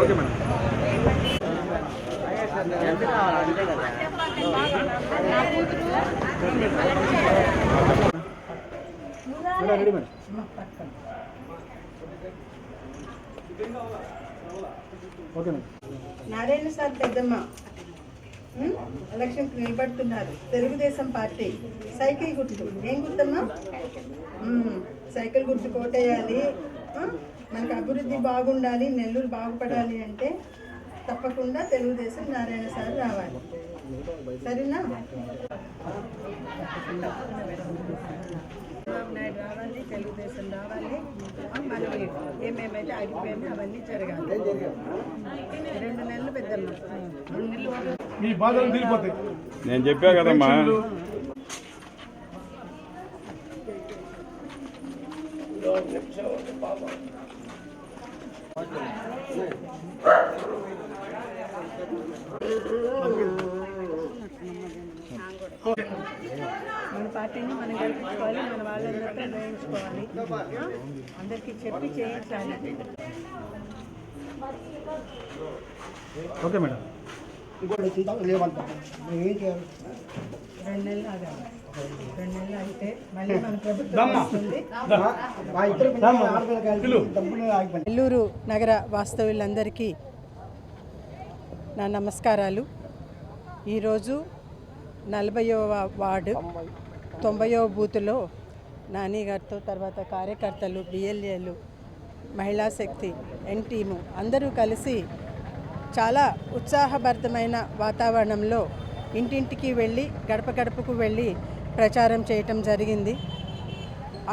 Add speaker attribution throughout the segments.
Speaker 1: Okay madam. Madam ready madam. Okay madam.
Speaker 2: Narayana sir పెద్దమ్మ. ఉం? ఎలక్షన్కి నిలబడుతున్నారు. తెలుగుదేశం పార్టీ. సైకిల్ గుర్తు. ఏం గుర్తమ్మా. సైకిల్ గుర్తు కోటేయాలి? మనకు అభివృద్ధి బాగుండాలి నెల్లూరు బాగుపడాలి అంటే తప్పకుండా తెలుగుదేశం నారాయణ సార్ రావాలి. సరేనా? చంద్రబాబు నాయుడు రావాలి తెలుగుదేశం రావాలి. ఆ, మనకి ఏమేమైతే ఆగిపోయామో అవన్నీ జరగాలి. రెండు నెలలు పెద్దమ్మ. రెండు నెలలు
Speaker 3: మీ బాధలు తీరిపోతాయి.
Speaker 1: నేను చెప్పా కదమ్మా.
Speaker 2: మన పార్టీని మనం గెలిపించుకోవాలి మన వాళ్ళందరితో వేయించుకోవాలి అందరికీ చెప్పి చేయించాలి.
Speaker 1: Okay madam.
Speaker 2: రెండు నెలలు ఆగాలి. రెండు నెలలు అయితే మళ్ళీ మన ప్రభుత్వం వస్తుంది. నెల్లూరు నగర వాస్తవ్యులందరికీ నా నమస్కారాలు. ఈరోజు నలభైవ వార్డు తొంభైవ బూతులో నాని గారితో తర్వాత కార్యకర్తలు బిఎల్ఏలు మహిళా శక్తి ఎన్ టీము అందరూ కలిసి చాలా ఉత్సాహభరితమైన వాతావరణంలో ఇంటింటికి వెళ్ళి గడప గడపకు వెళ్ళి ప్రచారం చేయటం జరిగింది.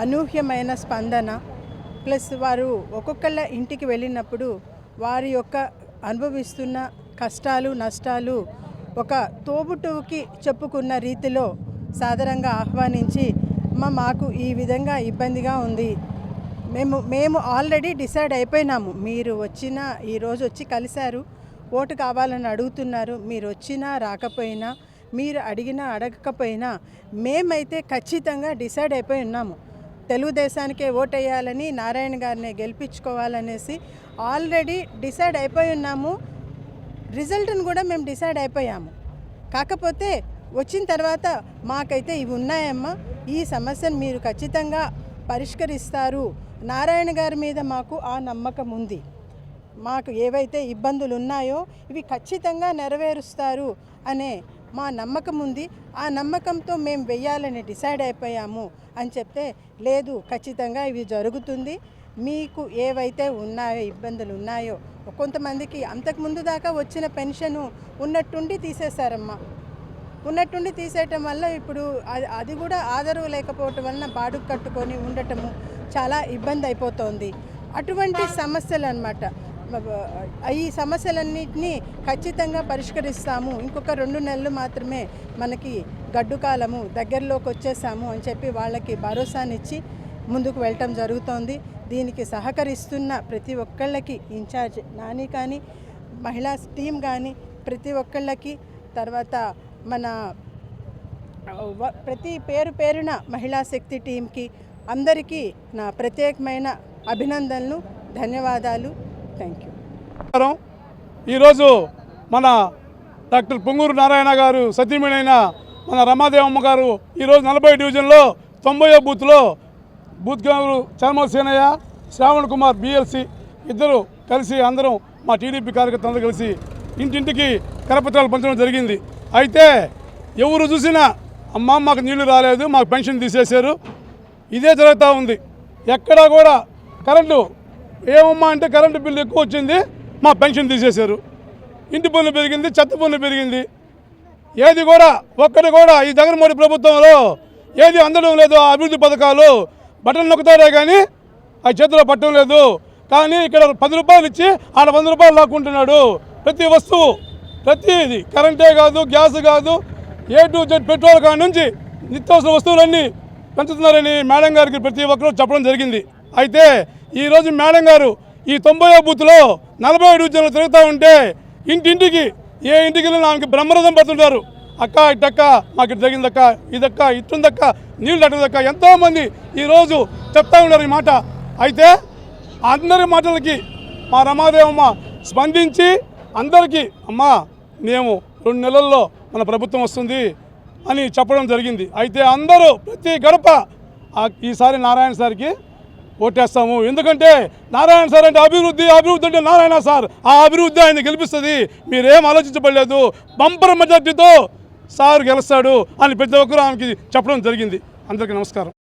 Speaker 2: అనూహ్యమైన స్పందన. ప్లస్ వారు ఒక్కొక్కళ్ళ ఇంటికి వెళ్ళినప్పుడు వారి యొక్క అనుభవిస్తున్న కష్టాలు నష్టాలు ఒక తోబుట్టువుకి చెప్పుకున్న రీతిలో సాదరంగా ఆహ్వానించి అమ్మ మాకు ఈ విధంగా ఇబ్బందిగా ఉంది. మేము మేము ఆల్రెడీ డిసైడ్ అయిపోయినాము. మీరు వచ్చిన ఈరోజు వచ్చి కలిశారు. ఓటు కావాలని అడుగుతున్నారు. మీరు వచ్చినా రాకపోయినా మీరు అడిగినా అడగకపోయినా మేమైతే ఖచ్చితంగా డిసైడ్ అయిపోయి ఉన్నాము. తెలుగుదేశానికే ఓటేయాలని నారాయణ గారిని గెలిపించుకోవాలనేసి ఆల్రెడీ డిసైడ్ అయిపోయి ఉన్నాము. రిజల్ట్ని కూడా మేము డిసైడ్ అయిపోయాము. కాకపోతే వచ్చిన తర్వాత మాకైతే ఇవి ఉన్నాయమ్మా. ఈ సమస్యను మీరు ఖచ్చితంగా పరిష్కరిస్తారు. నారాయణ గారి మీద మాకు ఆ నమ్మకం ఉంది. మాకు ఏవైతే ఇబ్బందులు ఉన్నాయో ఇవి ఖచ్చితంగా నెరవేరుస్తారు అనే మా నమ్మకం ఉంది. ఆ నమ్మకంతో మేము వెయ్యాలని డిసైడ్ అయిపోయాము అని చెప్తే లేదు ఖచ్చితంగా ఇవి జరుగుతుంది. మీకు ఏవైతే ఉన్నాయో ఇబ్బందులు ఉన్నాయో కొంతమందికి అంతకుముందు దాకా వచ్చిన పెన్షను ఉన్నట్టుండి తీసేశారమ్మా. ఉన్నట్టుండి తీసేయటం వల్ల ఇప్పుడు అది అది కూడా ఆదరవు లేకపోవటం వలన బాడుకు కట్టుకొని ఉండటము చాలా ఇబ్బంది అయిపోతుంది. అటువంటి సమస్యలు అనమాట ఈ సమస్యలన్నింటినీ ఖచ్చితంగా పరిష్కరిస్తాము. ఇంకొక రెండు నెలలు మాత్రమే మనకి గడ్డు కాలము దగ్గరలోకి వచ్చేసాము అని చెప్పి వాళ్ళకి భరోసానిచ్చి ముందుకు వెళ్ళటం జరుగుతోంది. దీనికి సహకరిస్తున్న ప్రతి ఒక్కళ్ళకి ఇన్ఛార్జ్ నాని కానీ మహిళా టీం కానీ ప్రతి ఒక్కళ్ళకి తర్వాత మన ప్రతి పేరు పేరున మహిళా శక్తి టీంకి అందరికీ నా ప్రత్యేకమైన అభినందనలు ధన్యవాదాలు. థ్యాంక్ యూ
Speaker 3: ఈరోజు మన డాక్టర్ పొంగూరు నారాయణ గారు సతీమణైన మన రమాదేవమ్మ గారు ఈరోజు నలభై డివిజన్లో తొంభైవ బూత్లో బూత్ గారు చర్మసేనయ్య శ్రావణ్ కుమార్ బిఎల్సి ఇద్దరు కలిసి అందరం మా టీడీపీ కార్యకర్తలు అందరూ కలిసి ఇంటింటికి కరపత్రాలు పంచడం జరిగింది. అయితే ఎవరు చూసినా అమ్మ మాకు నీళ్ళు రాలేదు మాకు పెన్షన్ తీసేశారు. ఇదే జరుగుతూ ఉంది. ఎక్కడా కూడా కరెంటు ఏమమ్మా అంటే కరెంటు బిల్లు ఎక్కువ వచ్చింది మా పెన్షన్ తీసేశారు. ఇంటి పన్ను పెరిగింది చెత్త పన్ను పెరిగింది. ఏది కూడా ఒక్కటి కూడా ఈ జగన్మోహన్ ప్రభుత్వంలో ఏది అందడం లేదు ఆ అభివృద్ధి పథకాలు. బటన్ నొక్కుతారే కానీ ఆ చేతిలో పట్టడం లేదు. కానీ ఇక్కడ పది రూపాయలు ఇచ్చి ఆడ వంద రూపాయలు లాక్కుంటున్నాడు. ప్రతి వస్తువు ప్రతిది కరెంటే కాదు గ్యాస్ కాదు ఏ టు జెడ్ పెట్రోల్ కాడ నుంచి నిత్యావసర వస్తువులన్నీ పెంచుతున్నారని మేడం గారికి ప్రతి ఒక్కరూ చెప్పడం జరిగింది. అయితే ఈరోజు మేడం గారు ఈ తొంభై బూత్లో నలభై డివిజన్లు తిరుగుతూ ఉంటే ఇంటింటికి ఏ ఇంటికి వెళ్ళినా ఆమెకి బ్రహ్మరథం పడుతుంటారు. అక్క ఇటక్క మాకు ఇటు తగిందక్క ఇదక్క ఇట్టుందక్క నీళ్ళు అట్టదక్క ఎంతోమంది ఈరోజు చెప్తా ఉన్నారు ఈ మాట. అయితే అందరి మాటలకి మా రమాదేవమ్మ స్పందించి అందరికీ అమ్మా మేము రెండు నెలల్లో మన ప్రభుత్వం వస్తుంది అని చెప్పడం జరిగింది. అయితే అందరూ ప్రతి గడప ఈసారి నారాయణ సార్కి ఓటేస్తాము. ఎందుకంటే నారాయణ సార్ అంటే అభివృద్ధి అభివృద్ధి అంటే నారాయణ సార్. ఆ అభివృద్ధి ఆయన గెలిపిస్తుంది. మీరేం ఆలోచించబడలేదు. బంపర్ మెజార్టీతో సార్ గెలుస్తాడు అని ప్రతి ఒక్కరూ ఆమెకి చెప్పడం జరిగింది. అందరికీ నమస్కారం.